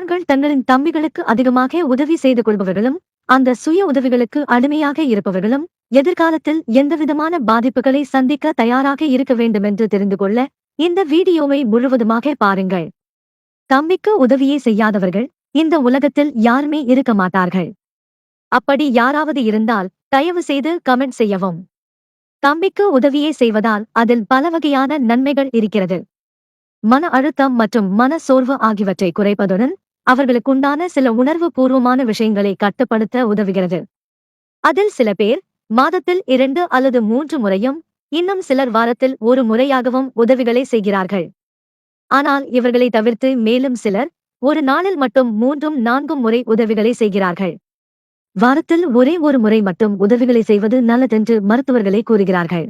ஆண்கள் தங்களின் தம்பிகளுக்கு அதிகமாக உதவி செய்து கொள்பவர்களும் அந்த சுய உதவிகளுக்கு அடிமையாக இருப்பவர்களும் எதிர்காலத்தில் எந்தவிதமான பாதிப்புகளை சந்திக்க தயாராக இருக்க வேண்டுமென்று தெரிந்து கொள்ள இந்த வீடியோவை முழுவதுமாக பாருங்கள். தம்பிக்கு உதவியே செய்யாதவர்கள் இந்த உலகத்தில் யாருமே இருக்க மாட்டார்கள். அப்படி யாராவது இருந்தால் தயவு செய்து கமெண்ட் செய்யவும். தம்பிக்கு உதவியே செய்வதால் அதில் பல வகையான நன்மைகள் இருக்கிறது. மன அழுத்தம் மற்றும் மன சோர்வு ஆகியவற்றை குறைப்பதுடன் அவர்களுக்குண்டான சில உணர்வு பூர்வமான விஷயங்களை கட்டுப்படுத்த உதவுகிறது. அதில் சில பேர் மாதத்தில் இரண்டு அல்லது மூன்று முறையும் இன்னும் சிலர் வாரத்தில் ஒரு முறையாகவும் உதவிகளை செய்கிறார்கள். ஆனால் இவர்களை தவிர்த்து மேலும் சிலர் ஒரு நாளில் மட்டும் மூன்றும் நான்கும் முறை உதவிகளை செய்கிறார்கள். வாரத்தில் ஒரே ஒரு முறை மட்டும் உதவிகளை செய்வது நல்லதென்று மருத்துவர்களை கூறுகிறார்கள்.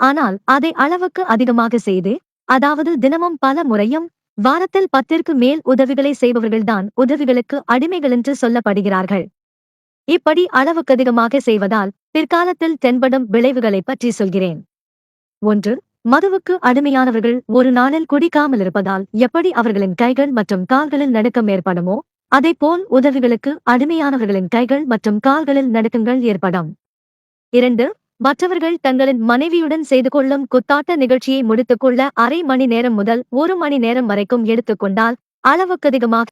ஆனால் அதை அளவுக்கு அதிகமாக செய்து அதாவது தினமும் பல முறையும் வாரத்தில் பத்திற்கு மேல் உதவிகளை செய்பவர்கள்தான் உதவிகளுக்கு அடிமைகள் என்று சொல்லப்படுகிறார்கள். இப்படி அளவுக்கதிகமாக செய்வதால் பிற்காலத்தில் தென்படும் விளைவுகளைப் பற்றி சொல்கிறேன். ஒன்று மதுவுக்கு அடிமையானவர்கள் ஒரு நாளில் குடிக்காமல் இருப்பதால் எப்படி அவர்களின் கைகள் மற்றும் கால்களில் நடுக்கம் ஏற்படுமோ அதேபோல் உதவிகளுக்கு அடிமையானவர்களின் கைகள் மற்றும் கால்களில் நடுக்கங்கள் ஏற்படும். இரண்டு மற்றவர்கள் தங்களின் மனைவியுடன் செய்து கொள்ளும் குத்தாட்ட நிகழ்ச்சியை முடித்துக் கொள்ள அரை மணி நேரம் முதல் ஒரு மணி நேரம் வரைக்கும் எடுத்துக்கொண்டால் அளவுக்கதிகமாக